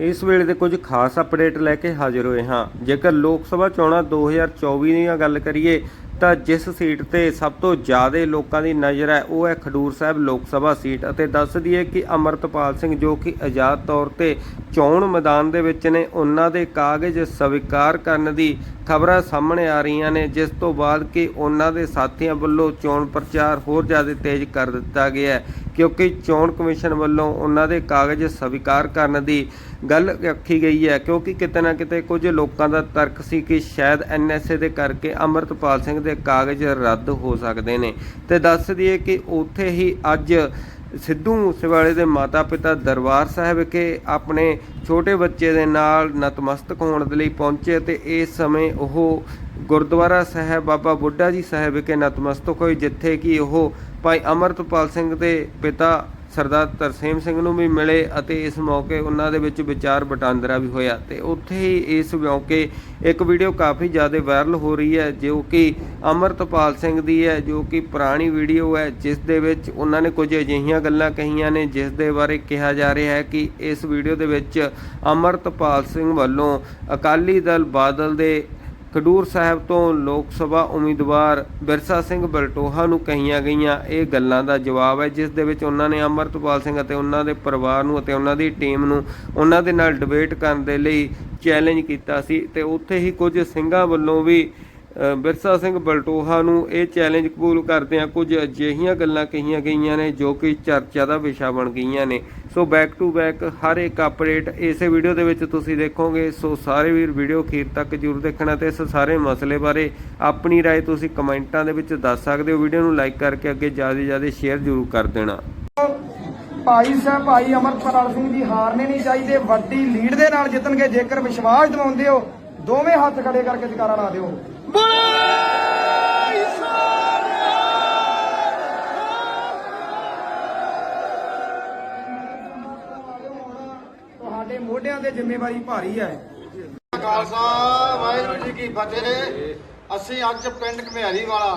ਇਸ ਵੇਲੇ ਦੇ ਕੁਝ ਖਾਸ ਅਪਡੇਟ ਲੈ ਕੇ ਹਾਜ਼ਰ ਹੋਏ ਹਾਂ। ਜੇਕਰ ਲੋਕ ਸਭਾ ਚੋਣਾਂ 2024 ਦੀਆਂ ਗੱਲ ਕਰੀਏ ਤਾਂ ਜਿਸ ਸੀਟ ਤੇ ਸਭ ਤੋਂ ਜ਼ਿਆਦਾ ਲੋਕਾਂ ਦੀ ਨਜ਼ਰ ਹੈ, ਉਹ ਹੈ ਖਡੂਰ ਸਾਹਿਬ ਲੋਕ ਸਭਾ ਸੀਟ। ਅਤੇ ਦੱਸ ਦਈਏ ਕਿ ਅਮਰਤਪਾਲ ਸਿੰਘ ਜੋ ਕਿ ਆਜ਼ਾਦ ਤੌਰ ਤੇ ਚੋਣ ਮੈਦਾਨ ਦੇ ਵਿੱਚ ਨੇ, ਉਹਨਾਂ ਦੇ ਕਾਗਜ਼ ਸਵੀਕਾਰ ਕਰਨ ਦੀ ਖਬਰਾਂ ਸਾਹਮਣੇ ਆ ਰਹੀਆਂ ਨੇ, ਜਿਸ ਤੋਂ ਬਾਅਦ ਕਿ ਉਹਨਾਂ ਦੇ ਸਾਥੀਆਂ ਵੱਲੋਂ ਚੋਣ ਪ੍ਰਚਾਰ ਹੋਰ ਜ਼ਿਆਦਾ ਤੇਜ਼ ਕਰ ਦਿੱਤਾ ਗਿਆ ਹੈ। ਕਿਉਂਕਿ ਚੋਣ ਕਮਿਸ਼ਨ ਵੱਲੋਂ ਉਹਨਾਂ ਦੇ ਕਾਗਜ਼ ਸਵੀਕਾਰ ਕਰਨ ਦੀ ਗੱਲ ਰੱਖੀ ਗਈ ਹੈ, ਕਿਉਂਕਿ ਕਿਤੇ ਨਾ ਕਿਤੇ ਕੁਝ ਲੋਕਾਂ ਦਾ ਤਰਕ ਸੀ ਕਿ ਸ਼ਾਇਦ ਐਨਐਸਏ ਦੇ ਕਰਕੇ ਅਮਰਤਪਾਲ ਸਿੰਘ ਦੇ ਕਾਗਜ਼ ਰੱਦ ਹੋ ਸਕਦੇ ਨੇ। ਤੇ ਦੱਸ ਦਈਏ ਕਿ ਉੱਥੇ ਹੀ ਅੱਜ ਸਿੱਧੂ ਮੂਸੇਵਾਲੇ ਦੇ ਮਾਤਾ-ਪਿਤਾ ਦਰਬਾਰ ਸਾਹਿਬ ਵਿਖੇ ਆਪਣੇ ਛੋਟੇ ਬੱਚੇ ਦੇ ਨਾਲ ਨਤਮਸਤਕ ਹੋਣ ਦੇ ਲਈ ਪਹੁੰਚੇ ਤੇ ਇਸ ਸਮੇਂ ਉਹ ਗੁਰਦੁਆਰਾ ਸਾਹਿਬ ਬਾਬਾ ਬੁੱਢਾ ਜੀ ਸਾਹਿਬ ਵਿਖੇ ਨਤਮਸਤਕ ਹੋਏ, ਜਿੱਥੇ ਕਿ ਉਹ ਭਾਈ ਅਮਰਤਪਾਲ ਸਿੰਘ ਦੇ ਪਿਤਾ ਸਰਦਾਰ ਤਰਸੇਮ ਸਿੰਘ ਨੂੰ ਵੀ ਮਿਲੇ ਅਤੇ ਇਸ ਮੌਕੇ ਉਹਨਾਂ ਦੇ ਵਿੱਚ ਵਿਚਾਰ ਵਟਾਂਦਰਾ ਵੀ ਹੋਇਆ ਤੇ ਉੱਥੇ ਹੀ ਇਸ ਮੌਕੇ ਇੱਕ ਵੀਡੀਓ ਕਾਫੀ ਜ਼ਿਆਦਾ ਵਾਇਰਲ ਹੋ ਰਹੀ ਹੈ, ਜੋ ਕਿ ਅਮਰਤਪਾਲ ਸਿੰਘ ਦੀ ਹੈ, ਜੋ ਕਿ ਪੁਰਾਣੀ ਵੀਡੀਓ ਹੈ, ਜਿਸ ਦੇ ਵਿੱਚ ਉਹਨਾਂ ਨੇ ਕੁਝ ਅਜਿਹੀਆਂ ਗੱਲਾਂ ਕਹੀਆਂ ਨੇ, ਜਿਸ ਦੇ ਬਾਰੇ ਕਿਹਾ ਜਾ ਰਿਹਾ ਹੈ ਕਿ ਇਸ ਵੀਡੀਓ ਦੇ ਵਿੱਚ ਅਮਰਤਪਾਲ ਸਿੰਘ ਵੱਲੋਂ ਅਕਾਲੀ ਦਲ ਬਾਦਲ ਦੇ ਖਡੂਰ ਸਾਹਿਬ ਤੋਂ ਲੋਕ ਸਭਾ ਉਮੀਦਵਾਰ ਬਿਰਸਾ ਸਿੰਘ ਬਲਟੋਹਾ ਨੂੰ ਕਹੀਆਂ ਗਈਆਂ ਇਹ ਗੱਲਾਂ ਦਾ ਜਵਾਬ ਹੈ, ਜਿਸ ਦੇ ਵਿੱਚ ਉਹਨਾਂ ਨੇ ਅਮਰਤਪਾਲ ਸਿੰਘ ਅਤੇ ਉਹਨਾਂ ਦੇ ਪਰਿਵਾਰ ਨੂੰ ਅਤੇ ਉਹਨਾਂ ਦੀ ਟੀਮ ਨੂੰ ਉਹਨਾਂ ਦੇ ਨਾਲ ਡਿਬੇਟ ਕਰਨ ਦੇ ਲਈ ਚੈਲੰਜ ਕੀਤਾ ਸੀ ਤੇ ਉੱਥੇ ਹੀ ਕੁਝ ਸਿੰਘਾਂ ਵੱਲੋਂ ਵੀ ਬਿਰਸਾ ਸਿੰਘ ਬਲਟੋਹਾ ਨੂੰ ਇਹ ਚੈਲੰਜ ਕਬੂਲ ਕਰਦਿਆਂ ਕੁਝ ਅਜਿਹੀਆਂ ਗੱਲਾਂ ਕਹੀਆਂ ਗਈਆਂ ਨੇ ਜੋ ਕਿ ਚਰਚਾ ਦਾ ਵਿਸ਼ਾ ਬਣ ਗਈਆਂ ਨੇ। ਸੋ ਬੈਕ ਟੂ ਬੈਕ ਹਰ ਇੱਕ ਅਪਡੇਟ ਇਸੇ ਵੀਡੀਓ ਦੇ ਵਿੱਚ ਤੁਸੀਂ ਦੇਖੋਗੇ ਸੋ ਸਾਰੇ ਵੀਰ ਵੀਡੀਓ ਅਖੀਰ ਤੱਕ ਜਰੂਰ ਦੇਖਣਾ ਤੇ ਇਸ ਸਾਰੇ ਮਸਲੇ ਬਾਰੇ ਆਪਣੀ رائے ਤੁਸੀਂ ਕਮੈਂਟਾਂ ਦੇ ਵਿੱਚ ਦੱਸ ਸਕਦੇ ਹੋ ਵੀਡੀਓ ਨੂੰ ਲਾਈਕ ਕਰਕੇ ਅੱਗੇ ਜਿਆਦਾ ਜਿਆਦਾ ਸ਼ੇਅਰ ਜਰੂਰ ਕਰ ਦੇਣਾ ਭਾਈ ਸਾਹਿਬ ਭਾਈ ਅਮਰਪਾਲ ਸਿੰਘ ਜੀ ਹਾਰਨੇ ਨਹੀਂ ਚਾਹੀਦੇ ਵੱਡੀ ਲੀਡ ਦੇ ਨਾਲ ਜਿੱਤਣਗੇ ਜੇਕਰ ਵਿਸ਼ਵਾਸ ਦਿਵਾਉਂਦੇ ਹੋ ਦੋਵੇਂ ਹੱਥ ਖੜੇ ਕਰਕੇ ਜਕਾਰਾ ਲਾ ਦਿਓ ਤੁਹਾਡੇ ਤੇ ਜ਼ਿੰਮੇਵਾਰੀ ਭਾਰੀ ਹੈ। ਖਾਲਸਾ ਵਾਹਿਗੁਰੂ ਜੀ ਕੀ ਫਤਿਹ। ਅਸੀਂ ਅੱਜ ਪਿੰਡ ਘਮਿਆਰੀ ਵਾਲਾ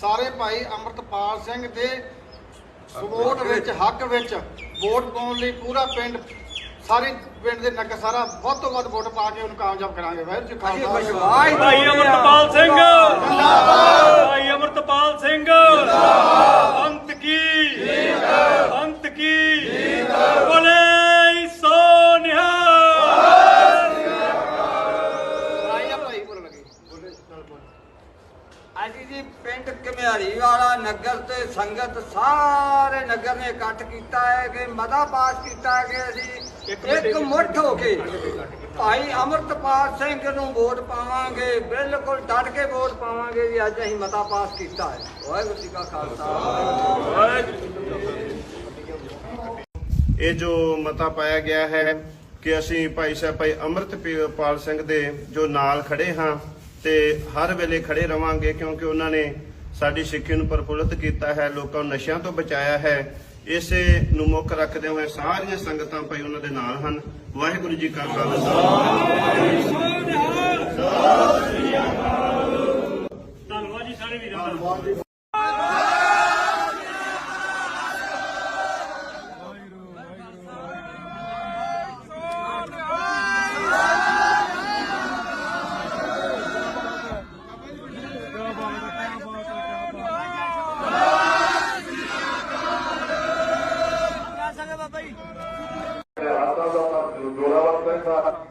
ਸਾਰੇ ਭਾਈ ਅਮਰਤਪਾਲ ਸਿੰਘ ਦੇ ਸਪੋਰਟ ਵਿੱਚ ਹੱਕ ਵਿੱਚ ਵੋਟ ਪਾਉਣ ਲਈ ਪੂਰਾ ਪਿੰਡ ਸਾਰੀ ਪਿੰਡ ਦੇ ਨਗਰ ਸਾਰਾ ਵੱਧ ਤੋਂ ਵੱਧ ਵੋਟ ਪਾ ਕੇ ਉਹਨੂੰ ਕਾਮਯਾਬ ਕਰਾਂਗੇ। ਵਾਹਿਗੁਰੂ ਜੀ ਖਾਲਸਾ। ਭਾਈ ਅਮਰਤਪਾਲ ਸਿੰਘ। ਜਿੰਦਾਬਾਦ। ਭਾਈ ਅਮਰਤਪਾਲ ਸਿੰਘ। ਜਿੰਦਾਬਾਦ। ਅੰਤ ਕੀ? ਜਿੰਦਾਬਾਦ ਅੰਤ ਕੀ? ਜਿੰਦਾਬਾਦ ਬੋਲੇ ਸੋ ਨਿਹਾਲ ਰਾਈਆ ਭਾਈ ਬੋਲਣ ਲੱਗੇ ਬੋਲੇ ਨਾਲ ਬੋਲ ਅੱਜ ਜੀ ਪਿੰਡ ਘਮਿਆਰੀ ਵਾਲਾ ਨਗਰ ਤੇ ਸੰਗਤ ਸਾਰੇ ਨਗਰ ਨੇ ਇਕੱਠ ਕੀਤਾ ਹੈ ਕਿ ਮਤਾ ਪਾਸ ਕੀਤਾ ਹੈ ਕਿ ਅਸੀਂ ਇੱਕ ਮੁੱਠ ਹੋ ਕੇ ਭਾਈ ਅਮਰਤਪਾਲ ਸਿੰਘ ਨੂੰ ਵੋਟ ਪਾਵਾਂਗੇ ਬਿਲਕੁਲ ਡਟ ਕੇ ਵੋਟ ਪਾਵਾਂਗੇ ਜੀ। ਅੱਜ ਅਸੀਂ ਮਤਾ ਪਾਸ ਕੀਤਾ ਹੈ। ਵਾਹਿਗੁਰੂ ਜੀ ਕਾ ਖਾਲਸਾ। ਇਹ ਜੋ ਮਤਾ ਪਾਇਆ ਗਿਆ ਹੈ ਕਿ ਅਸੀਂ ਭਾਈ ਸਾਹਿਬ ਭਾਈ ਅੰਮ੍ਰਿਤਪਾਲ ਸਿੰਘ ਦੇ ਜੋ ਨਾਲ ਖੜੇ ਹਾਂ ਤੇ ਹਰ ਵੇਲੇ ਖੜੇ ਰਵਾਂਗੇ ਕਿਉਂਕਿ ਉਹਨਾਂ ਨੇ ਸਾਡੀ ਸਿੱਖੀ ਨੂੰ ਪ੍ਰਫੁੱਲਤ ਕੀਤਾ ਹੈ, ਲੋਕਾਂ ਨੂੰ ਨਸ਼ਿਆਂ ਤੋਂ ਬਚਾਇਆ ਹੈ, ਇਸੇ ਨੂੰ ਮੁੱਖ ਰੱਖਦੇ ਹੋਏ ਸਾਰੀਆਂ ਸੰਗਤਾਂ ਭਾਈ ਉਹਨਾਂ ਦੇ ਨਾਲ ਹਨ। ਵਾਹਿਗੁਰੂ ਜੀ ਕਾ ਖਾਲਸਾ।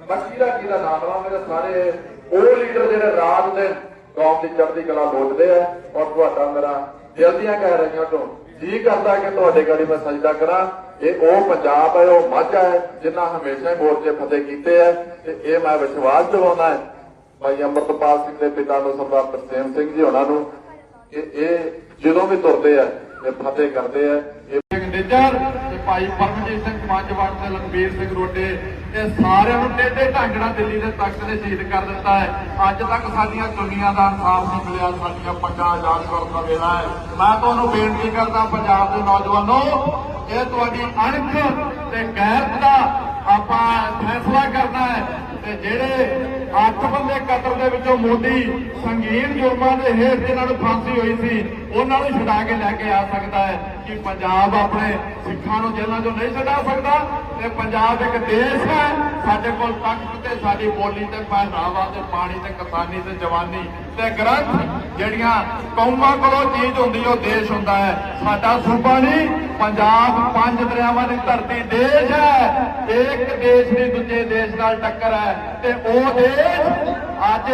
ਬਾਕੀ ਦਾ ਕੀ ਦਾ ਨਾਮ ਲਾ ਮੇਰੇ ਸਾਰੇ ਉਹ ਲੀਡਰ ਜਿਹੜੇ ਰਾਤ ਦਿਨ ਕੌਮ ਦੀ ਚੜ੍ਹਦੀ ਕਲਾ ਲੋਟਦੇ ਆ ਔਰ ਤੁਹਾਡਾ ਮੇਰਾ ਦਿਲ ਦੀਆਂ ਕਹਿ ਰਹੀਆਂ ਤੋਂ ਜੀ ਕਰਦਾ ਕਿ ਤੁਹਾਡੇ ਗਾੜੀ ਮੈਂ ਸਜਦਾ ਕਰਾਂ। ਇਹ ਉਹ ਪੰਜਾਬ ਹੈ, ਉਹ ਮਾਝਾ ਹੈ, ਜਿਨ੍ਹਾਂ ਹਮੇਸ਼ਾ ਹੀ ਮੋਰਚੇ ਫਤਿਹ ਕੀਤੇ ਆ ਤੇ ਇਹ ਮੈਂ ਵਿਸ਼ਵਾਸ ਦਿਵਾਉਣਾ ਹੈ। ਭਾਈ ਅੰਮ੍ਰਿਤਪਾਲ ਸਿੰਘ ਦੇ ਪਿਤਾ ਨੂੰ ਸਰਦਾਰ ਤਰਸੇਮ ਸਿੰਘ ਜੀ ਉਹਨਾਂ ਨੂੰ ਕਿ ਇਹ ਜਦੋਂ ਵੀ ਤੁਰਦੇ ਆ, ਇਹ ਫਤਿਹ ਕਰਦੇ ਆ। ਇਹ ਨਿੱਜਰ ਭਾਈ ਪਰਮਜੀਤ ਸਿੰਘ ਪੰਜਵਾੜ ਤੇ ਲਖਬੀਰ ਸਿੰਘ ਰੋਡੇ, ਇਹ ਸਾਰਿਆਂ ਨੂੰ ਟੇਢੇ ਢਾਂਗੜਾ ਦਿੱਲੀ ਦੇ ਤਖਤ ਨੇ ਸ਼ਹੀਦ ਕਰ ਦਿੱਤਾ ਹੈ। ਅੱਜ ਤੱਕ ਸਾਡੀਆਂ ਦੁਨੀਆ ਦਾ ਇਨਸਾਫ ਨਹੀਂ ਮਿਲਿਆ, ਸਾਡੀਆਂ ਪੰਜਾਂ ਆਜ਼ਾਦ ਕਰਨ ਦਾ ਵੇਲਾ ਹੈ। ਮੈਂ ਤੁਹਾਨੂੰ ਬੇਨਤੀ ਕਰਦਾ, ਪੰਜਾਬ ਦੇ ਨੌਜਵਾਨੋ, ਇਹ ਤੁਹਾਡੀ ਅਣਖ ਤੇ ਗੈਰਤ ਦਾ ਆਪਾਂ ਫੈਸਲਾ ਕਰਨਾ ਹੈ ਤੇ ਜਿਹੜੇ ਅੱਠ ਬੰਦੇ ਕਤਰ ਦੇ ਵਿੱਚੋਂ ਮੋਦੀ, ਸੰਗੀਨ ਜੁਰਮਾਂ ਦੇ ਹੇਠ ਜਿਨ੍ਹਾਂ ਨੂੰ ਫਾਂਸੀ ਹੋਈ ਸੀ ਉਹਨਾਂ ਨੂੰ ਛੁਡਾ ਕੇ ਲੈ ਕੇ ਆ ਸਕਦਾ ਹੈ ਕਿ ਪੰਜਾਬ ਆਪਣੇ ਸਿੱਖਾਂ ਨੂੰ ਜੇਲ੍ਹਾਂ 'ਚੋਂ ਨਹੀਂ ਛਡਾ ਸਕਦਾ ਤੇ ਪੰਜਾਬ ਇੱਕ ਦੇਸ਼ ਹੈ। ਸਾਡੇ ਕੋਲ ਤਖਤ ਤੇ ਸਾਡੀ ਬੋਲੀ ਤੇ ਪਹਿਰਾਵਾ ਤੇ ਪਾਣੀ ਤੇ ਕਿਸਾਨੀ ਤੇ ਜਵਾਨੀ ਤੇ ਗ੍ਰੰਥ ਜਿਹੜੀਆਂ ਕੌਮਾਂ ਕੋਲੋਂ ਚੀਜ਼ ਹੁੰਦੀ, ਉਹ ਦੇਸ਼ ਹੁੰਦਾ ਹੈ। ਸਾਡਾ ਸੂਬਾ ਨਹੀਂ, ਪੰਜਾਬ ਪੰਜ ਦਰਿਆਵਾਂ ਦੀ ਧਰਤੀ ਦੇਸ਼ ਹੈ। ਇੱਕ ਦੇਸ਼ ਦੀ ਦੂਜੇ ਦੇਸ਼ ਨਾਲ ਟੱਕਰ ਹੈ। ਤੇ ਉਹ ਦੇਸ਼ ਅੱਜ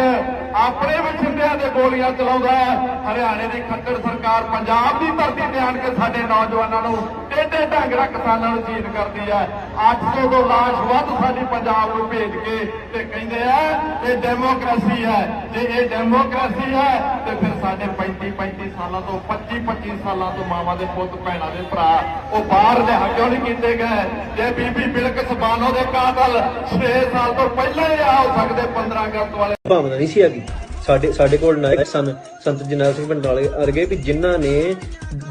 ਆਪਣੇ ਵਸਿੰਦਿਆਂ ਦੇ ਗੋਲੀਆਂ ਚਲਾਉਂਦਾ ਹੈ। ਹਰਿਆਣੇ ਦੀ ਖੱਟੜ ਸਰਕਾਰ ਪੰਜਾਬ ਦੀ ਧਰਤੀ ਤੇ ਆਣ ਕੇ ਸਾਡੇ ਨੌਜਵਾਨਾਂ ਨੂੰ ਟੇਢੇ ਢੰਗ ਨਾਲ ਕਿਸਾਨਾਂ ਨੂੰ ਸ਼ਹੀਦ ਕਰਦੀ ਹੈ। 800 ਤੋਂ ਲਾਸ਼ ਵੱਧ ਸਾਡੀ ਪੰਜਾਬ ਨੂੰ ਭੇਜ ਕੇ ਤੇ ਕਹਿੰਦੇ ਆ, ਇਹ ਡੈਮੋਕ੍ਰੇਸੀ ਹੈ। ਜੇ ਇਹ ਡੈਮੋਕ੍ਰੇਸੀ ਹੈ, ਤੇ ਫਿਰ ਸਾਡੇ 35 35 ਸਾਲਾਂ ਤੋਂ 25 25 ਸਾਲਾਂ ਤੋਂ ਮਾਵਾਂ ਦੇ ਪੁੱਤ, ਭੈਣਾਂ ਦੇ ਭਰਾ, ਉਹ ਬਾਹਰ ਲਿਆ ਕਿਉਂ ਨਹੀਂ ਕੀਤੇ ਗਏ। ਜੇ ਬੀਬੀ ਬਿਲਕਸ ਬਾਨੋ ਦੇ ਕਾਤਲ 6 ਸਾਲ ਤੋਂ ਪਹਿਲਾਂ ਹੀ ਆ ਹੋ ਸਕਦੇ 15 ਅਗਸਤ ਵਾਲੇ ਭਾਵਨਾ ਨਹੀਂ ਸੀ ਹੈਗੀ। ਸਾਡੇ ਸਾਡੇ ਕੋਲ ਨਾਇਕ ਸਨ, ਸੰਤ ਜਰਨੈਲ ਸਿੰਘ ਭੰਡਾਲੇ ਅਰਗੇ ਵੀ ਜਿਨ੍ਹਾਂ ਨੇ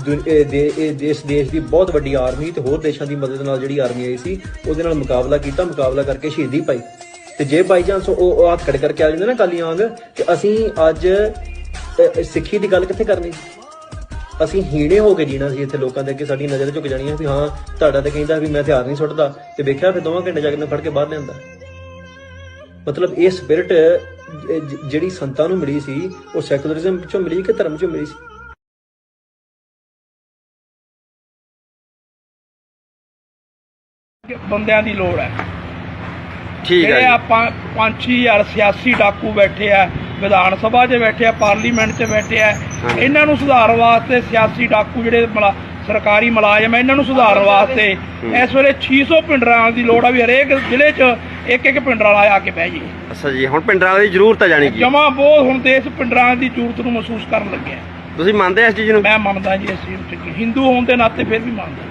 ਦੁਨ- ਦੇਸ਼ ਦੇਸ਼ ਦੀ ਬਹੁਤ ਵੱਡੀ ਆਰਮੀ ਤੇ ਹੋਰ ਦੇਸ਼ਾਂ ਦੀ ਮਦਦ ਨਾਲ ਜਿਹੜੀ ਆਰਮੀ ਆਈ ਸੀ, ਉਹਦੇ ਨਾਲ ਮੁਕਾਬਲਾ ਕੀਤਾ, ਮੁਕਾਬਲਾ ਕਰਕੇ ਸ਼ਹੀਦੀ ਪਾਈ। ਤੇ ਜੇ ਬਾਈ ਚਾਂਸ ਉਹ ਉਹ ਹੱਥ ਖੜੇ ਕਰਕੇ ਆ ਜਾਂਦੇ ਨਾ ਕਾਲੀਆਂ ਵਾਂਗ ਤੇ ਅਸੀਂ ਅੱਜ ਸਿੱਖੀ ਦੀ ਗੱਲ ਕਿੱਥੇ ਕਰਨੀ? ਅਸੀਂ ਹੀਣੇ ਹੋ ਕੇ ਜੀਣਾ ਸੀ ਇੱਥੇ ਲੋਕਾਂ ਦੇ ਅੱਗੇ, ਸਾਡੀ ਨਜ਼ਰ ਝੁਕ ਜਾਣੀ ਹੈ ਵੀ ਹਾਂ, ਤੁਹਾਡਾ ਤੇ ਕਹਿੰਦਾ ਵੀ ਮੈਂ ਹਥਿਆਰ ਨਹੀਂ ਸੁੱਟਦਾ, ਤੇ ਵੇਖਿਆ ਫਿਰ ਦੋਵਾਂ ਘੰਟੇ ਜਾ ਕੇ ਨਾ ਫੜ ਕੇ ਬਾਹਰ ਲਿਆਂਦਾ। ਮਤਲਬ ਇਹ ਸਪਿਰਿਟ ਜਿਹੜੀ ਸੰਤਾਂ ਨੂੰ ਮਿਲੀ ਸੀ ਉਹ ਸੈਕੂਲਰਿਜ਼ਮ ਵਿੱਚੋਂ ਮਿਲੀ ਕਿ ਧਰਮ ਚੋਂ ਮਿਲੀ ਸੀ? ਬੰਦਿਆਂ ਦੀ ਲੋੜ ਹੈ। ਠੀਕ ਹੈ ਆਪਾਂ 5000 ਸਿਆਸੀ ਡਾਕੂ ਬੈਠੇ ਆ ਵਿਧਾਨ ਸਭਾ 'ਚ ਬੈਠੇ ਆ ਪਾਰਲੀਮੈਂਟ 'ਚ ਬੈਠੇ ਆ ਇਹਨਾਂ ਨੂੰ ਸੁਧਾਰਨ ਵਾਸਤੇ ਸਿਆਸੀ ਡਾਕੂ ਜਿਹੜੇ ਮਲਾ- ਸਰਕਾਰੀ ਮੁਲਾਜ਼ਮ ਆ ਇਹਨਾਂ ਨੂੰ ਸੁਧਾਰਨ ਵਾਸਤੇ। ਇਸ ਵੇਲੇ 600 ਪਿੰਡਰਾਂ ਦੀ ਲੋੜ ਆ ਵੀ ਹਰੇਕ ਜ਼ਿਲ੍ਹੇ 'ਚ ਇੱਕ ਇੱਕ ਪਿੰਡ ਵਾਲਾ ਆ ਕੇ ਬਹਿ ਜੇ। ਅੱਛਾ ਜੀ ਹੁਣ ਪਿੰਡਾਂ ਦੀ ਜ਼ਰੂਰਤ ਹੈ ਜਾਣੀ ਕਿ? ਜਮਾ ਬਹੁਤ ਹੁਣ ਦੇਸ਼ ਪਿੰਡਰਾਂ ਦੀ ਜ਼ਰੂਰਤ ਨੂੰ ਮਹਿਸੂਸ ਕਰਨ ਲੱਗਿਆ। ਤੁਸੀਂ ਮੰਨਦੇ ਹੋ ਇਸ ਚੀਜ਼ ਨੂੰ? ਮੈਂ ਮੰਨਦਾ ਜੀ ਇਸ ਚੀਜ਼ ਨੂੰ ਹਿੰਦੂ ਹੋਣ ਦੇ ਨਾਤੇ ਫਿਰ ਵੀ ਮੰਨਦਾ।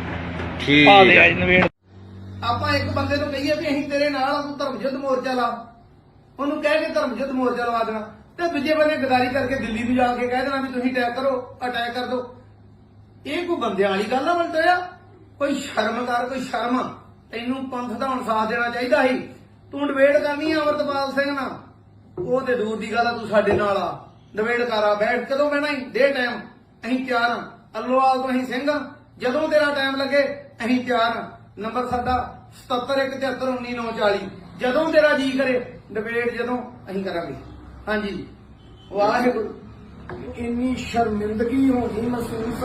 ਠੀਕ ਪਾ ਲਿਆ ਹੈ ਜੀ ਨਵੇੜ। ਆਪਾਂ ਇੱਕ ਬੰਦੇ ਨੂੰ ਕਹੀਏ ਵੀ ਅਸੀਂ ਤੇਰੇ ਨਾਲ ਆ, ਤੂੰ ਧਰਮ ਯੁੱਧ ਮੋਰਚਾ ਲਾ। ਉਹਨੂੰ ਕਹਿ ਕੇ ਧਰਮ ਯੁੱਧ ਮੋਰਚਾ ਲਵਾ ਦੇਣਾ। ਤੇ ਦੂਜੇ ਬੰਦੇ ਗਦਾਰੀ ਕਰਕੇ ਦਿੱਲੀ ਨੂੰ ਜਾ ਕੇ ਕਹਿ ਦੇਣਾ ਵੀ ਤੁਸੀਂ ਅਟੈਕ ਕਰੋ ਅਟੈਕ ਕਰ ਦਿਓ ਇਹ ਕੋਈ ਬੰਦਿਆਂ ਵਾਲੀ ਗੱਲ ਆ ਬੰਦਿਆ ਕੋਈ ਸ਼ਰਮ ਕਰ, ਕੋਈ ਸ਼ਰਮ। ਤੈਨੂੰ ਪੰਥ ਦਾ ਹੁਣ ਸਾਥ ਦੇਣਾ ਚਾਹੀਦਾ ਸੀ। ਤੂੰ ਡਿਬੇਟ ਕਰਨੀ ਆ ਅਮਰਤਪਾਲ ਸਿੰਘ ਨਾਲ। ਉਹ ਤੇ ਦੂਰ ਦੀ ਗੱਲ ਆ, ਤੂੰ ਸਾਡੇ ਨਾਲ ਆ। ਡਿਬੇਟ ਕਰ ਬੈਠ, ਕਦੋਂ ਬਹਿਣਾ ਹੀ ਦੇ ਟਾਈਮ ਅਸੀਂ ਤਿਆਰ ਆ। ਅੱਲੋਵਾਲ ਤੋਂ ਅਸੀਂ ਸਿੰਘ ਆ। ਜਦੋਂ ਤੇਰਾ ਟਾਈਮ ਲੱਗੇ, ਅਸੀਂ ਤਿਆਰ ਆ। ਨੰਬਰ ਸਾਡਾ 77171940 ਜਦੋਂ ਤੇਰਾ ਜੀ ਕਰੇ ਡਿਬੇਟ ਜਦੋਂ ਅਸੀਂ ਕਰਾਂਗੇ। ਹਾਂਜੀ। ਵਾਹਿਗੁਰੂ। ਇੰਨੀ ਸ਼ਰਮਿੰਦਗੀ ਹੋਣੀ ਮਹਿਸੂਸ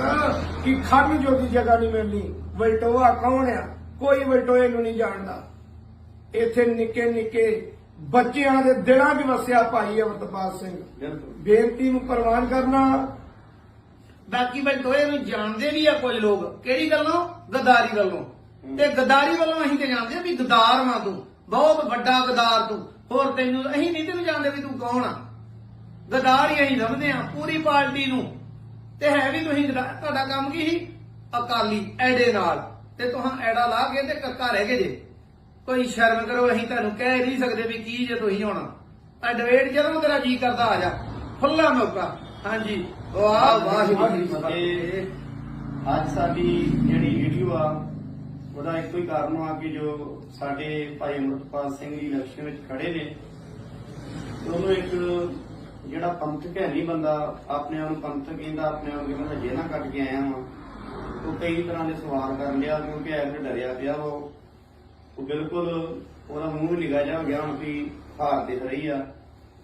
ਕਿ ਖੜਨ ਜੋਗੀ ਜਗ੍ਹਾ ਨਹੀਂ ਮਿਲਣੀ। ਵਲਟੋਆ ਕੌਣ ਆ? ਕੋਈ ਵਲਟੋਏ ਨੂੰ ਨਹੀਂ ਜਾਣਦਾ। ਇੱਥੇ ਨਿੱਕੇ ਨਿੱਕੇ ਬੱਚਿਆਂ ਦੇ ਦਿਲਾਂ 'ਚ ਵਸਿਆ ਭਾਈ ਅਮਰਤਪਾਲ ਸਿੰਘ। ਬੇਨਤੀ ਨੂੰ ਪ੍ਰਵਾਨ ਕਰਨਾ। ਬਾਕੀ ਬਲਟੋਏ ਨੂੰ ਜਾਣਦੇ ਵੀ ਆ ਕੁਝ ਲੋਕ। ਕਿਹੜੀ ਗੱਲੋਂ? ਗਦਾਰੀ ਵੱਲੋਂ। ਤੇ ਗਦਾਰੀ ਵੱਲੋਂ ਅਸੀਂ ਤੇ ਜਾਣਦੇ ਆ ਵੀ ਗਦਾਰ ਵਾਂ ਤੂੰ। ਬਹੁਤ ਵੱਡਾ ਗਦਾਰ ਤੂੰ। ਹੋਰ ਤੈਨੂੰ ਅਸੀਂ ਨਹੀਂ ਤੈਨੂੰ ਜਾਣਦੇ ਵੀ ਤੂੰ ਕੌਣ ਆ। ਗਦਾਰ ਹੀ ਅਸੀਂ ਸਮਝਦੇ ਆ ਪੂਰੀ ਪਾਰਟੀ ਨੂੰ। ਤੇ ਹੈ ਵੀ ਤੁਸੀਂ ਗਦਾਰ, ਤੁਹਾਡਾ ਕੰਮ ਕੀ ਸੀ? ਅਕਾਲੀ ਐਡੇ ਨਾਲ। ਤੇ ਤੁਹਾਂ ਐੜਾ ਲਾ ਕੇ ਤੇ ਕੱਕਾ ਰਹਿ ਗਏ ਜੇ। ਕੋਈ ਸ਼ਰਮ ਕਰੋ, ਅਸੀਂ ਤੁਹਾਨੂੰ ਕਹਿ ਨਹੀਂ ਸਕਦੇ ਵੀ ਕੀ ਜੇ ਤੁਸੀਂ ਹੋਣਾ। ਆ ਡਿਬੇਟ ਜਦੋਂ ਤੇਰਾ ਜੀ ਕਰਦਾ ਆ ਜਾ। ਖੁੱਲਾ ਮੌਕਾ। ਹਾਂਜੀ। ਵਾਹ, ਵਾਹਿਗੁਰੂ ਅੱਜ ਸਾਡੀ ਜਿਹੜੀ ਵੀਡੀਓ ਆ, ਉਹਦਾ ਇੱਕੋ ਹੀ ਕਾਰਨ ਆ ਕਿ ਜੋ ਸਾਡੇ ਭਾਈ ਅਮਰਪਾਲ ਸਿੰਘ ਜੀ ਇਲੈਕਸ਼ਨ ਵਿੱਚ ਖੜੇ ਨੇ ਤੇ ਉਹਨੂੰ ਇੱਕ ਜਿਹੜਾ ਪੰਥਕ ਹੈ ਨਹੀਂ ਬੰਦਾ ਆਪਣੇ ਆਪ ਨੂੰ ਪੰਥਕ ਕਹਿੰਦਾ ਆਪਣੇ ਆਪ ਨੂੰ ਕਹਿੰਦਾ ਜੇਲਾਂ ਕੱਟ ਕੇ ਆਇਆ ਵਾਂ। ਉਹ ਕਈ ਤਰ੍ਹਾਂ ਦੇ ਸਵਾਲ ਕਰ ਲਿਆ ਕਿਉਂਕਿ ਐਵੇਂ ਡਰਿਆ ਪਿਆ ਉਹ। ਉਹ ਬਿਲਕੁਲ ਉਹਦਾ ਮੂੰਹ ਲਿਗਾ ਜਾ ਹੋ ਗਿਆ ਹੁਣ ਵੀ ਹਾਰ ਦਿਖ ਰਹੀ ਆ।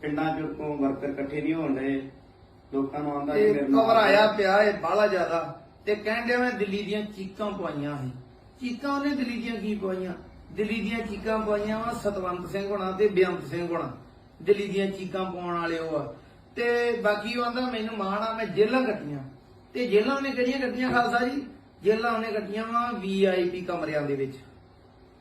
ਪਿੰਡਾਂ ਚ ਤੋਂ ਵਰਕਰ ਇਕੱਠੇ ਨਹੀਂ ਹੋਣ ਰਹੇ ਲੋਕਾਂ ਨੂੰ ਆਂਦਾ ਇਹ ਘਬਰਾਇਆ ਪਿਆ ਇਹ ਬਾਹਲਾ ਜ਼ਿਆਦਾ। ਤੇ ਕਹਿੰਦੇ ਮੈਂ ਦਿੱਲੀ ਦੀਆਂ ਚੀਕਾਂ ਪਵਾਈਆਂ ਸੀ। ਚੀਕਾਂ ਉਹਨੇ ਦਿੱਲੀ ਦੀਆਂ ਕੀ ਪਵਾਈਆਂ? ਦਿੱਲੀ ਦੀਆਂ ਚੀਕਾਂ ਪਵਾਈਆਂ ਵਾ ਸਤਵੰਤ ਸਿੰਘ ਹੋਣਾ ਤੇ ਬੇਅੰਤ ਸਿੰਘ ਹੋਣਾ। ਦਿੱਲੀ ਦੀਆਂ ਚੀਕਾਂ ਪਾਉਣ ਵਾਲੇ ਉਹ ਆ। ਤੇ ਬਾਕੀ ਉਹ ਆਂਦਾ, ਮੈਨੂੰ ਮਾਣ ਆ, ਮੈਂ ਜੇਲਾਂ ਕੱਟੀਆਂ। ਤੇ ਜੇਲਾਂ ਉਹਨੇ ਕਿਹੜੀਆਂ ਕੱਟੀਆਂ, ਖਾਲਸਾ ਜੀ? ਜੇਲਾਂ ਉਹਨੇ ਕੱਟੀਆਂ ਵਾ ਵੀਆਈਪੀ ਕਮਰਿਆਂ ਦੇ ਵਿੱਚ।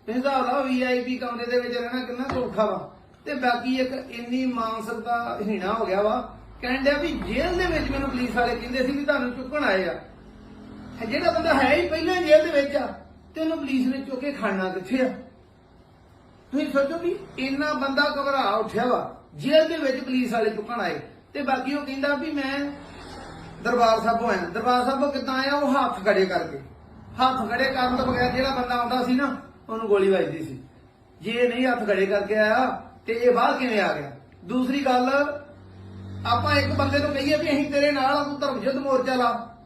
ਤੁਸੀਂ ਹਿਸਾਬ ਲਾਓ ਵੀਆਈਪੀ ਕਮਰੇ ਦੇ ਵਿੱਚ ਰਹਿਣਾ ਕਿੰਨਾ ਕੁ ਵਾ। ਤੇ ਬਾਕੀ ਇੱਕ ਇੰਨੀ ਮਾਨਸਿਕਤਾ ਹੀਣਾ ਹੋ ਗਿਆ ਵਾ ਕਹਿੰਦੇ ਵੀ ਜੇਲ੍ਹ ਦੇ ਵਿੱਚ ਮੈਨੂੰ ਪੁਲਿਸ ਵਾਲੇ ਕਹਿੰਦੇ ਸੀ ਵੀ ਤੁਹਾਨੂੰ ਚੁੱਕਣ ਆਏ ਆ। ਜਿਹੜਾ ਬੰਦਾ ਹੈ ਹੀ ਪਹਿਲਾਂ ਜੇਲ੍ਹ ਦੇ ਵਿੱਚ ਆ, ਤੇ ਉਹਨੂੰ ਪੁਲਿਸ ਨੇ ਚੁੱਕ ਕੇ ਖੜਨਾ ਕਿੱਥੇ ਆ? ਤੁਸੀਂ ਸੋਚੋ ਵੀ ਇੰਨਾ ਬੰਦਾ ਘਬਰਾ ਉੱਠਿਆ ਵਾ, ਜੇਲ੍ਹ ਦੇ ਵਿੱਚ ਪੁਲਿਸ ਵਾਲੇ ਚੁੱਕਣ ਆਏ। ਤੇ ਬਾਕੀ ਉਹ ਕਹਿੰਦਾ ਵੀ ਮੈਂ ਦਰਬਾਰ ਸਾਹਿਬੋਂ ਆਇਆ। ਦਰਬਾਰ ਸਾਹਿਬੋਂ ਕਿੱਦਾਂ ਆਇਆ? ਉਹ ਹੱਥ ਖੜੇ ਕਰਕੇ। ਹੱਥ ਖੜੇ ਕਰਨ ਤੋਂ ਬਗੈਰ ਜਿਹੜਾ ਬੰਦਾ ਆਉਂਦਾ ਸੀ ਨਾ, ਉਹਨੂੰ ਗੋਲੀ ਵੱਜਦੀ ਸੀ। ਜੇ ਨਹੀਂ ਹੱਥ ਖੜੇ ਕਰਕੇ ਆਇਆ, ਤੇ ਇਹ ਬਾਹਰ ਕਿਵੇਂ ਆ ਗਿਆ? ਦੂਸਰੀ ਗੱਲ, ਆਪਾਂ ਇੱਕ ਬੰਦੇ ਨੂੰ ਕਹੀਏ ਵੀ ਅਸੀਂ ਤੇਰੇ ਨਾਲ ਆ, ਤੂੰ ਧਰਮ ਯੁੱਧ ਮੋਰਚਾ ਲਾ।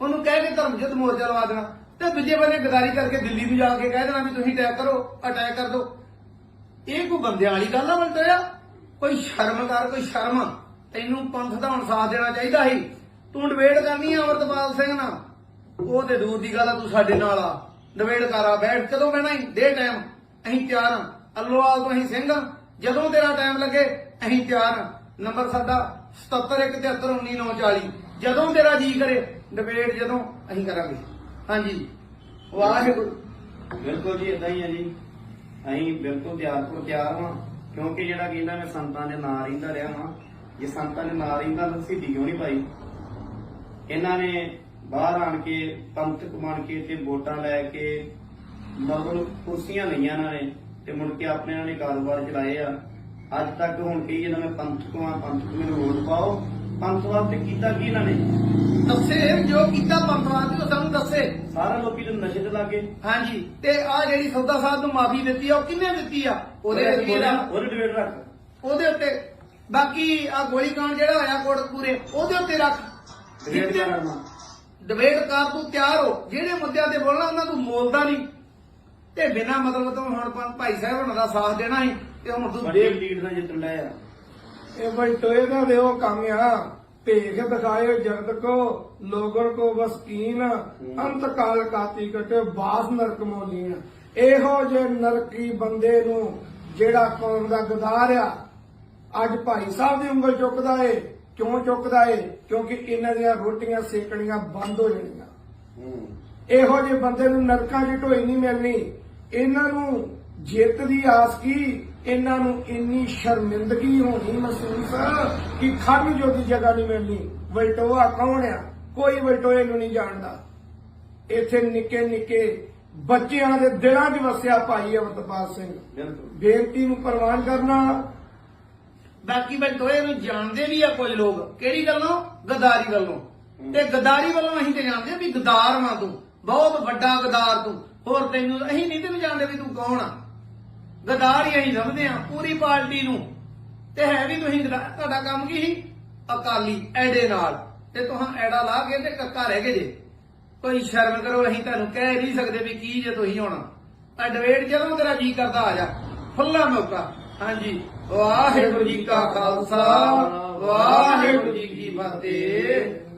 ਉਹਨੂੰ ਕਹਿ ਕੇ ਧਰਮ ਯੁੱਧ ਮੋਰਚਾ ਲਵਾ ਦੇਣਾ। ਤੇ ਦੂਜੇ ਬੰਦੇ ਗਦਾਰੀ ਕਰਕੇ ਦਿੱਲੀ ਨੂੰ ਜਾ ਕੇ ਕਹਿ ਦੇਣਾ ਵੀ ਤੁਸੀਂ ਅਟੈਕ ਕਰੋ ਅਟੈਕ ਕਰ ਦਿਓ ਇਹ ਕੋਈ ਬੰਦਿਆਂ ਵਾਲੀ ਗੱਲ ਆ ਬਲਟਿਆ ਕੋਈ ਸ਼ਰਮ ਕਰ, ਕੋਈ ਸ਼ਰਮ। ਤੈਨੂੰ ਪੰਥ ਦਾ ਹੁਣ ਸਾਥ ਦੇਣਾ ਚਾਹੀਦਾ ਸੀ। ਤੂੰ ਡਿਬੇਟ ਕਰਨੀ ਆ ਅਮਰਤਪਾਲ ਸਿੰਘ ਨਾਲ। ਉਹ ਤੇ ਦੂਰ ਦੀ ਗੱਲ ਆ, ਤੂੰ ਸਾਡੇ ਨਾਲ ਆ। ਡਿਬੇਟ ਕਰ ਬੈਠ। ਕਦੋਂ ਬਹਿਣਾ ਹੀ ਦੇ ਟਾਈਮ ਅਸੀਂ ਤਿਆਰ ਆ। ਅੱਲੋਵਾਲ ਤੋਂ ਅਸੀਂ ਸਿੰਘ ਜਦੋਂ ਤੇਰਾ ਟਾਈਮ ਲੱਗੇ, ਅਸੀਂ ਤਿਆਰ ਆ। ਨੰਬਰ ਸਾਡਾ 77171940 ਜਦੋਂ ਤੇਰਾ ਜੀ ਕਰੇ ਡਿਬੇਟ ਜਦੋਂ ਅਸੀਂ ਕਰਾਂਗੇ। ਹਾਂਜੀ। ਵਾਹਿਗੁਰੂ। ਬਿਲਕੁਲ ਜੀ ਇਦਾਂ ਹੀ ਹੈ ਜੀ। ਅਸੀਂ ਬਿਲਕੁਲ ਤਿਆਰ ਤੋਂ ਤਿਆਰ ਹਾਂ, ਕਿਉਂਕਿ ਜਿਹੜਾ ਕਿ ਇਹਨਾਂ ਨੇ ਸੰਤਾਂ ਦੇ ਨਾਂ ਰਹਿੰਦਾ ਰਿਹਾ ਹਾਂ, ਜੇ ਸੰਤਾਂ ਦੇ ਨਾਂ ਰਹਿੰਦਾ ਤਾਂ ਸਿੱਧੀ ਕਿਉਂ ਨਹੀਂ ਪਾਈ ਇਹਨਾਂ ਨੇ ਬਾਹਰ ਆਣ ਕੇ ਪੰਥਕ ਬਣ ਕੇ ਤੇ ਵੋਟਾਂ ਲੈ ਕੇ ਮਤਲਬ ਕੁਰਸੀਆਂ ਲਈਆਂ ਇਹਨਾਂ ਨੇ ਤੇ ਮੁੜ ਕੇ ਆਪਣੇ ਇਹਨਾਂ ਨੇ ਕਾਰੋਬਾਰ ਚਲਾਏ ਆ। ਅੱਜ ਤੱਕ ਹੁਣ ਕਹੀ ਇਹਨਾਂ ਨੇ ਪੰਥਕ ਵਾਂ ਪੰਥਕ ਮੈਨੂੰ ਵੋਟ ਪਾਓ। ਪੰਥ ਵਾਸਤੇ ਕੀਤਾ ਕੀ ਇਹਨਾਂ ਨੇ? ਦੱਸੇ ਜੋ ਕੀਤਾ ਪੰਤਵਾਨ ਜੀ ਉਹ ਸਾਨੂੰ ਦੱਸੇ। ਸਾਰਾ ਲੋਕੀ ਤੇ ਨਸ਼ੇ ਤੇ ਲੱਗੇ? ਹਾਂਜੀ ਤੇ ਆ ਜਿਹੜੀ ਸੌਦਾ ਸਾਹਿਬ ਨੂੰ ਮਾਫੀ ਦਿੱਤੀ ਆ ਉਹ ਕਿੰਨੇ ਦਿੱਤੀ ਆ? ਉਹਦੇ ਦਿੱਤੀ ਆ ਉਹਦੇ ਡਿਬੇਟ ਰੱਖ? ਉਹਦੇ ਉੱਤੇ ਬਾਕੀ ਆ ਗੋਲੀकांड ਜਿਹੜਾ ਹੋਇਆ ਕੋਟਕਪੂਰੇ ਉਹਦੇ ਉੱਤੇ ਰੱਖ। ਡਿਬੇਟ ਕਰਨਾ ਡਿਬੇਟ ਕਰ ਤੂੰ ਤਿਆਰ ਹੋ। ਜਿਹੜੇ ਮੁੱਦਿਆਂ ਤੇ ਬੋਲਣਾ ਉਹਨਾਂ ਨੂੰ ਮੋਲਦਾ ਨਹੀਂ। ਤੇ ਬਿਨਾ ਮਤਲਬ ਤੋਂ ਹੁਣ ਭਾਈ ਸਾਹਿਬ ਉਹਨਾਂ ਦਾ ਸਾਥ ਦੇਣਾ ਸੀ ਤੇ ਹੁਣ ਤੂੰ ਦੇਖ ਲੀਡ ਨਾਲ ਜਿੱਤ ਲਿਆ ਆ। ਇਹ ਬਲਟੋਏ ਦਾ ਦੇ ਉਹ ਕੰਮ ਆ। ਭੇਖ ਦਿਖਾਏ ਜਗਤ ਕੋ ਲੋਗਨ ਕੋ ਬਸ ਕੀਨ। ਅੰਤ ਕਾਲ ਕਾਤੀ ਕਟੇ ਬਾਸ ਨਰਕ ਮੋਲੀਆਂ ਇਹੋ ਜੇ ਨਰਕੀ ਬੰਦੇ ਨੂੰ ਜਿਹੜਾ ਕੌਮ ਦਾ ਗਦਾਰ ਆ। ਅੱਜ ਭਾਈ ਸਾਹਿਬ ਦੀ ਉਂਗਲ ਚੁੱਕਦਾ ਏ। ਕਿਉਂ ਚੁੱਕਦਾ ਏ? ਕਿਉਂਕਿ ਇਹਨਾਂ ਦੀਆਂ ਰੋਟੀਆਂ ਸੇਕਣੀਆਂ ਬੰਦ ਹੋ ਜਾਣੀਆਂ। ਇਹੋ ਜਿਹੇ ਬੰਦੇ ਨੂੰ ਨਰਕਾਂ 'ਚ ਢੋਈ ਨਹੀਂ ਮਿਲਣੀ। ਇਹਨਾਂ ਨੂੰ ਜਿੱਤ ਦੀ ਆਸ ਕੀ? ਇਹਨਾਂ ਨੂੰ ਇੰਨੀ ਸ਼ਰਮਿੰਦਗੀ ਹੋਣੀ ਮਹਿਸੂਸ ਕਿ ਖੜਨ ਜੋਗੀ ਜਗ੍ਹਾ ਨਹੀਂ ਮਿਲਣੀ। ਵਲਟੋਆ ਕੌਣ ਆ? ਕੋਈ ਵਲਟੋਏ ਨੂੰ ਨਹੀਂ ਜਾਣਦਾ। ਇੱਥੇ ਨਿੱਕੇ ਨਿੱਕੇ ਬੱਚਿਆਂ ਦੇ ਦਿਲਾਂ 'ਚ ਵਸਿਆ ਭਾਈ ਅਮਰਤਪਾਲ ਸਿੰਘ। ਬੇਨਤੀ ਨੂੰ ਪ੍ਰਵਾਨ ਕਰਨਾ। ਬਾਕੀ ਬਲਟੋਏ ਨੂੰ ਜਾਣਦੇ ਵੀ ਆ ਕੁਝ ਲੋਕ। ਕਿਹੜੀ ਗੱਲੋਂ? ਗਦਾਰੀ ਵੱਲੋਂ। ਤੇ ਗਦਾਰੀ ਵੱਲੋਂ ਅਸੀਂ ਤੇ ਜਾਣਦੇ ਆ ਵੀ ਗਦਾਰ ਵਾਂ ਤੂੰ। ਬਹੁਤ ਵੱਡਾ ਗਦਾਰ ਤੂੰ। ਹੋਰ ਤੈਨੂੰ ਅਸੀਂ ਨਹੀਂ ਤੈਨੂੰ ਜਾਣਦੇ ਵੀ ਤੂੰ ਕੌਣ ਆ। ਗਦਾਰ ਹੀ ਅਸੀਂ ਸਮਝਦੇ ਆ ਪੂਰੀ ਪਾਰਟੀ ਨੂੰ। ਤੇ ਹੈ ਵੀ ਤੁਸੀਂ ਗਦਾਰ, ਤੁਹਾਡਾ ਕੰਮ ਕੀ ਸੀ? ਅਕਾਲੀ ਐਡੇ ਨਾਲ। ਤੇ ਤੁਹਾਂ ਐੜਾ ਲਾ ਕੇ ਤੇ ਕੱਕਾ ਰਹਿ ਗਏ ਜੇ। ਕੋਈ ਸ਼ਰਮ ਕਰੋ, ਅਸੀਂ ਤੁਹਾਨੂੰ ਕਹਿ ਨਹੀਂ ਸਕਦੇ ਵੀ ਕੀ ਜੇ ਤੁਸੀਂ ਹੋਣਾ। ਆ ਡਿਬੇਟ ਜਦੋਂ ਤੇਰਾ ਜੀ ਕਰਦਾ ਆ ਜਾ। ਖੁੱਲਾ ਮੌਕਾ। ਹਾਂਜੀ। ਵਾਹਿਗੁਰੂ ਜੀ ਕਾ ਖਾਲਸਾ। ਵਾਹਿਗੁਰੂ ਜੀ ਕੀ ਫਤਿਹ।